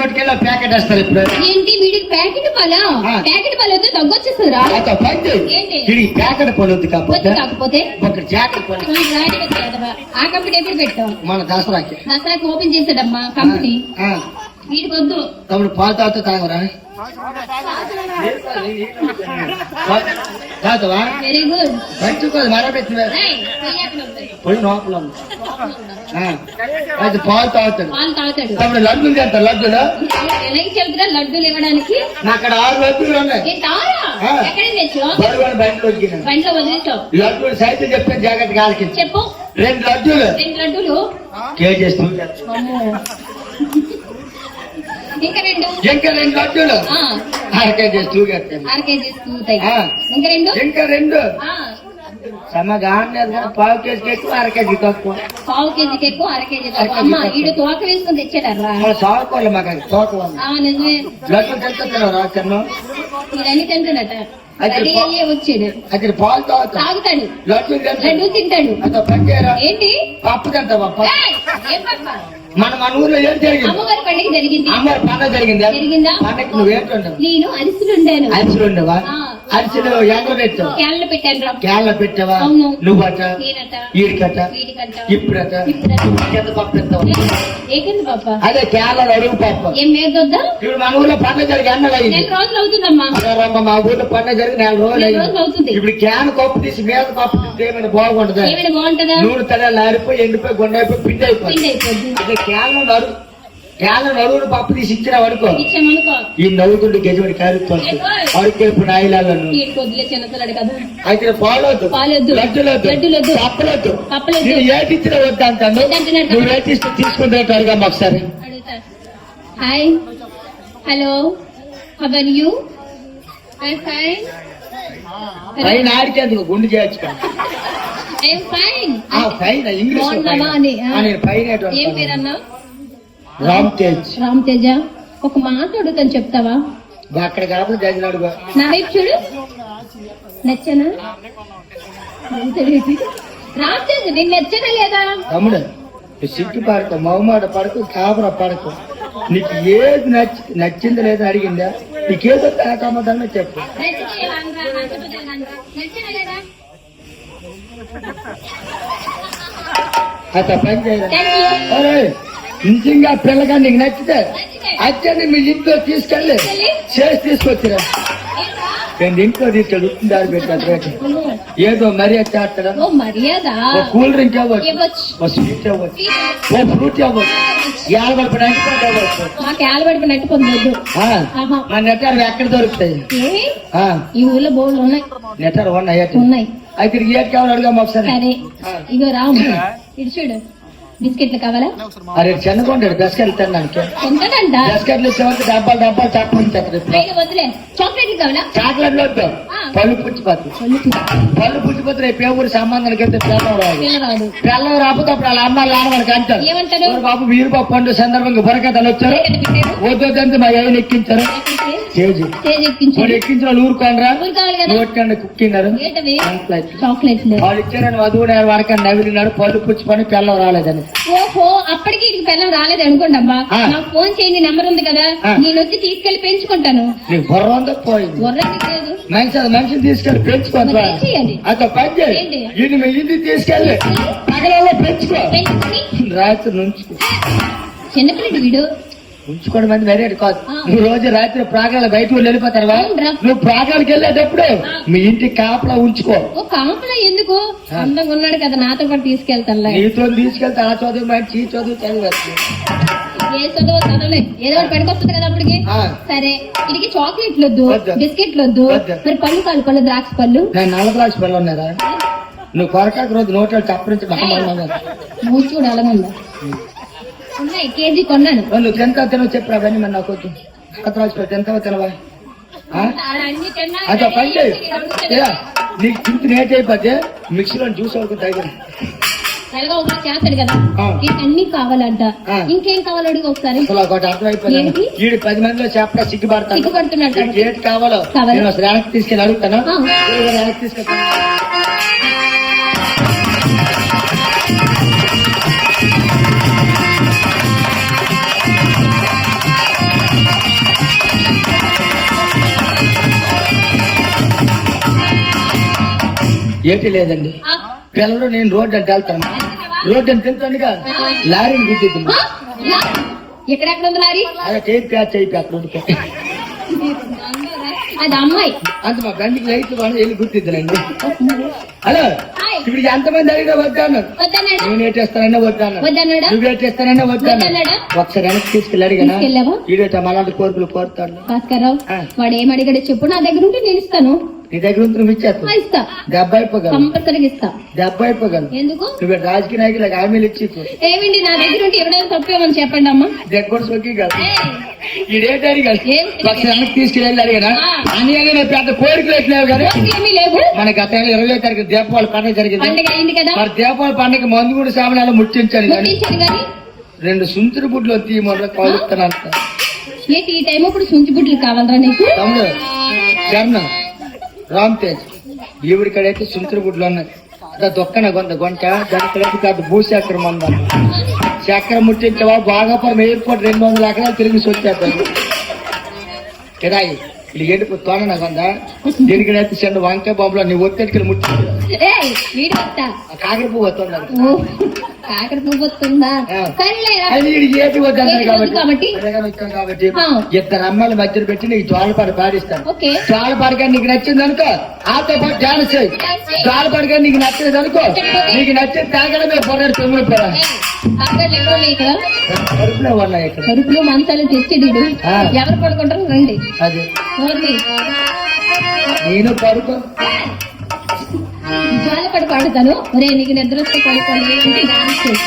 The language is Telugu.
కొట్టుకెళ్ళి ప్యాకెట్ వేస్తారు ఇప్పుడు. ఏంటి వీడికి ప్యాకెట్ పాలా. ప్యాకెట్ పాలు పంచి ఏంటి? ఇది ప్యాకెట్ పని వద్దు వద్దు కాకపోతే? కాకపోతే ఒక జాకెట్ వచ్చేదవా. ఆ కంపెనీ ఎప్పుడు పెట్టాం మన దసరాకి. దసరాకి ఓపెన్ చేసాడమ్మా కంపెనీ. ఆ, వీడికి వద్దు. తమ్ముడు పాలు తాగుతా తాగరా? తాగుతావా వెరీ గుడ్ మంచి కాదు మరపెట్టిన పోయి లోపల అయితే పాలు తాగుతాడు. పాలు తాగుతాడు. తమ్ముడు లడ్డూలు చేస్తారు లడ్డూలు? ఎలా చెబుతున్నా లడ్డూలు ఇవ్వడానికి? అక్కడ ఆరు లడ్డూలు ఉన్నాయి. బండిలో వదిలేసావు. లడ్డూలు సైతం చెప్పే జాగ్రత్త కాలకి చెప్పు. రెండు లడ్డూలు. రెండు లడ్డూలు? కేజీ. ఇంకా రెండు రెండు లడ్డూలు. రెండు? రెండు. పావు కేజీకి ఎక్కువ అర కేజీ తక్కువ పావు కేజీకి ఎక్కువ అర కేజీ తక్కువ అమ్మ ఈడు తోక వేసుకుని తెచ్చాడరా సాగుకోవాలి మాకు తోక నిజమే. తింటున్నావు రా చిన్న? తింటాడట అక్కడ పాలు తాగుతా. తాగుతాడు. లడ్డు తింటాడు. ఏంటి? పప్పు తింటావా? ఏం పప్ప? మన మన ఊర్లో ఏం జరిగింది? అమ్మవారి పండుగ జరిగింది. అమ్మాయి పండుగ జరిగిందా? జరిగిందా? పండగకి నువ్వేంటుండవు నేను అరిసెలు ఉండాను అరిసెలు ఎండ పెట్టావు? పెట్టాను పెట్టావా. నువ్వట? ఈడికట? ఇప్పుడట? పాప? అదే క్యాల అడుగు ఏం మేదొద్దా ఇప్పుడు మన ఊర్లో పండుగ జరిగి ఎన్నలు అయింది నెల రోజులు అవుతుందమ్మా. అదేరమ్మ, మా ఊర్లో పండుగ జరిగి నెల రోజులు అయింది. రోజులు అవుతుంది. ఇప్పుడు క్యాన్ కప్పు తీసి మీద కప్పు ఏమైనా బాగుంటది? నూనె తల లారిపోయి ఎండిపోయి గుండె అయిపోయి పిండి అయిపోయి పిండి అయిపోద్ది. అదే క్యాన్ నడువులు పప్పు తీసి అనుకో ఇచ్చామనుకో ఈ నవ్వుతుంటే గెజబడి కారుతుంది అడుగు నాయిలాలను వీడికి అయితే పాలొద్దు. లడ్డులొద్దు. పప్పులొద్దు. నేను ఏటి ఇచ్చినా వద్దు అంటాను. నువ్వు ఏటి ఇస్తే తీసుకుంటే అడుగుదాం ఒకసారి. Hi hello how are you I fine పైన ఆడికేందుకు గుండు చేయొచ్చు. ఐ ఫైన్ పైన ఇంగ్లీష్ ఏటో ఏం అంటాను. రామ్ తేజ్. రామ్ తేజ ఒక మాట అడుగుతాను చెప్తావా? అక్కడ కాబట్టి అడుగు నా వైపు చూడు. నచ్చనా. రామ్ తేజ నేను నచ్చనా లేదా? తమ్ముడు సిగ్గు పడకు మౌమాట పడకు కాబర పడకు. నీకు ఏది నచ్చి నచ్చింది లేదని అడిగిందా? నీకేదో సమాధానం చెప్పు. లేదా? అత పని అరే, నిజంగా పిల్లగా నీకు నచ్చితే అచ్చని మీ ఇంట్లో తీసుకెళ్ళి? చేసి తీసుకొచ్చిరా? రెండు ఇంట్లో తీసుకెళ్ళి రేటు అమ్మో. ఏదో మర్యాద చేస్తాడా? కూల్ డ్రింక్ ఓ స్వీట్ ఇవ్వచ్చు. ఓ ఫ్రూట్ నెట్టారు ఎక్కడ దొరుకుతాయి? ఏ? ఆ, ఈ ఊర్లో బోర్డు ఉన్నాయి. నెట్టారు ఉన్నాయి ఉన్నాయి. అయితే ఇది ఏటి కావాలి అడుగుదాం ఒకసారి? సరే. ఇగో రాము. ఇటు చూడు. బిస్కెట్లు కావాలా? అరే చెన్నకొండాడు బిస్కెట్లు తినడానికి ఎంతకంట బిస్కెట్లు ఇచ్చేవాళ్ళకి డబ్బాలు డబ్బాలు చాక్లెట్ చెప్పలేదు వదిలే చాక్లెట్లు కావాలా? చాక్లెట్లు వద్దు. పళ్ళు పుచ్చిపోతుంది కొనుక్కు. పళ్ళు పుచ్చిపోతే రేపు ఏ ఊరు సంబంధానికి వెళ్తే పిల్లలు రాదు పిల్ల రాదు పిల్లలు రాకపోతే అప్పుడు వాళ్ళ అమ్మ లాడవాడికి అంటారు. ఏమంటారు? "ఓరి బాబు వీరు బాబు పండు సందర్భంగా బుర్రకథలు వచ్చారు. వద్దంటే మా ఏం ఎక్కించారు? స్టేజ్ స్టేజ్ చాక్లెట్ వాళ్ళు ఇచ్చారని నవ్వినాడు పళ్ళు పిల్లలు రాలేదని. ఓహో అప్పటికి పిల్లలు రాలేదు అనుకోండి అమ్మా. నాకు ఫోన్ చేయండి నెంబర్ ఉంది కదా. నేను వచ్చి తీసుకెళ్ళి పెంచుకుంటాను. నీకు బుర్ర ఉందో పోయింది. గొర్రెకి లేదు. మనిషి మనిషిని తీసుకెళ్ళి పెంచుకోండి పని? ఇది మీ ఇంటికి తీసుకెళ్ళి పగలలో పెంచుకో. పెంచుకుని? రాత్రి నుంచి. చిన్నపిల్లడు వీడు. ఉంచుకోవడం మంది వెరైటీ కాదు. నువ్వు రోజు రాత్రి ప్రాగాలు బయట అవునురా. నువ్వు ప్రాగాలకు వెళ్ళేటప్పుడు. మీ ఇంటికి కాపలా ఉంచుకో. కాంపల ఎందుకు. అందంగా ఉన్నాడు కదా నాతో పాటు తీసుకెళ్తానులే. నీతో తీసుకెళ్తే ఆ చదువు మంచి ఈ చదువు చదివచ్చు ఏ చదువు చదవలే. ఏదో పడికొస్తుంది కదా అప్పటికి. సరే. చాక్లెట్లు వద్దు వద్దు. బిస్కెట్లు వద్దు. వద్దు. మరి పళ్ళు పళ్ళు ద్రాక్ష పళ్ళు? నల్ల పిల్లలు ఉన్నారా నువ్వు కొరకాక రోజు నోట్లో చప్పరించి అలాగుందా ఉన్నాయి కేజీ కొన్నాను. నువ్వు తింటావు తినవు చెప్పు అవన్నీ మరి నాకు వద్దు. పిల్లలు తింటావా తినవా? అదో పని చేయి. నీకు చింత నేట్ అయిపోతే మిక్సీలో జ్యూస్ అవుతుంది చేస్తాడు కదా. అన్ని కావాలంట. ఇంకేం కావాలి అడుగు ఒకసారి? వీడు పది మందిలో సిగ్గుపడుతున్నాడు. వీడికి ఏది కావాలో. నేను వెనక్కి తీసుకెళ్ళి అడుగుతాను. వెనక్కి తీసుకెళ్తాను ఏంటి లేదండి. పిల్లలు నేను రోడ్డు అంటే వెళ్తాను. రోడ్డు అంటే వెళ్తానుగా లారీని గుర్తిద్దాం ఆ, యా. ఎక్కడెక్కడ ఉంది లారీ? అలా చేయి ప్యాచ్ అయిపోయి అక్కడ ఉండిపో అది అమ్మాయి. అంత మా బండికి లైట్లు వాళ్ళు వెళ్ళి గుర్తిద్దానండి హలో. ఇప్పుడు ఎంతమంది అడిగినా వద్దాను నేను ఏటేస్తానన్నా వద్దాను నువ్వు ఏటేస్తానన్నా వద్దాను? ఒకసారి వెనక్కి తీసుకెళ్ళి తీసుకెళ్ళావా? ఈడేట మలాంటి కోరికలు కోరుతాడు భాస్కర్ రావు. వాడు ఏం అడిగాడో చెప్పు. నా దగ్గర ఉంటే నేను ఇస్తాను. నీ దగ్గర ఉంటే నువ్వు ఇచ్చేస్తావు. ఇస్తా. అయిపోగలను కంపల్సరీగా ఇస్తా. అయిపోగలను ఎందుకు? నువ్వు రాజకీయ నాయకులకు హామీలు ఇచ్చి ఏమిండి నా దగ్గర ఉంటే ఎవరైనా తప్పేమని చెప్పండి అమ్మా. దగ్గర సొక్కి కాదు. తీసుకెళ్ళి అడిగానా. అని నేను పెద్ద కోరికలు ఎట్లేవు కదా. ఏమీ లేవు. మన గతంలో ఇరవై తారీఖు దీపావళి పండుగ జరిగింది. పండుగ అయింది కదా. మరి దీపావళి పండుగ మందు కూడా సామాన్లు ముట్టించాను కానీ ముట్టించాను కానీ రెండు సుంతురు బుడ్లు వచ్చి ఈ మొదలు కలుస్తాను అంట. ఏంటి ఈ టైం అప్పుడు సుంచి బుడ్లు కావాలరా నీకు? తమ్ముడు చరణ రామ్ తేజ్. ఈవిడి కడైతే సుంతురు బుడ్లు ఉన్నాయి అదా దొక్కన కొంత గొంట దానికి కాదు భూసేకరం మంద చక్రం ముట్టించవా బాగాపురం ఎయిర్పోర్ట్ రెండు వందల ఎకరాలు తిరిగి వచ్చేస్తాడు కిరాయి. వంకాయ బాబులో నీ ఒత్తిడికి ముట్టి ఏయ్ వీడు వస్తా కాకర పువ్వు వస్తుంది కాకర పువ్వు కాబట్టి? కాబట్టి. ఇద్దరు అమ్మాయిల మధ్యలో పెట్టి నీకు జోలపాట పాడిస్తాను జోలపాటగా నీకు నచ్చింది అనుకో ఆతో పాటు డాన్స్ చేయి నీకు నచ్చలేదు అనుకో నీకు నచ్చిన తాగడమే పొరడు తొమ్మిది పొర ఉన్నాయి కరుపులో మంచాలు తెచ్చేది. ఎవరు పడుకుంటారు రండి అది నేను పడుకో. జాలపడి పాడుతాను ఒరే నీకు నిద్ర వస్తే పడుకోవాలి అంటే డాన్స్ చేయి.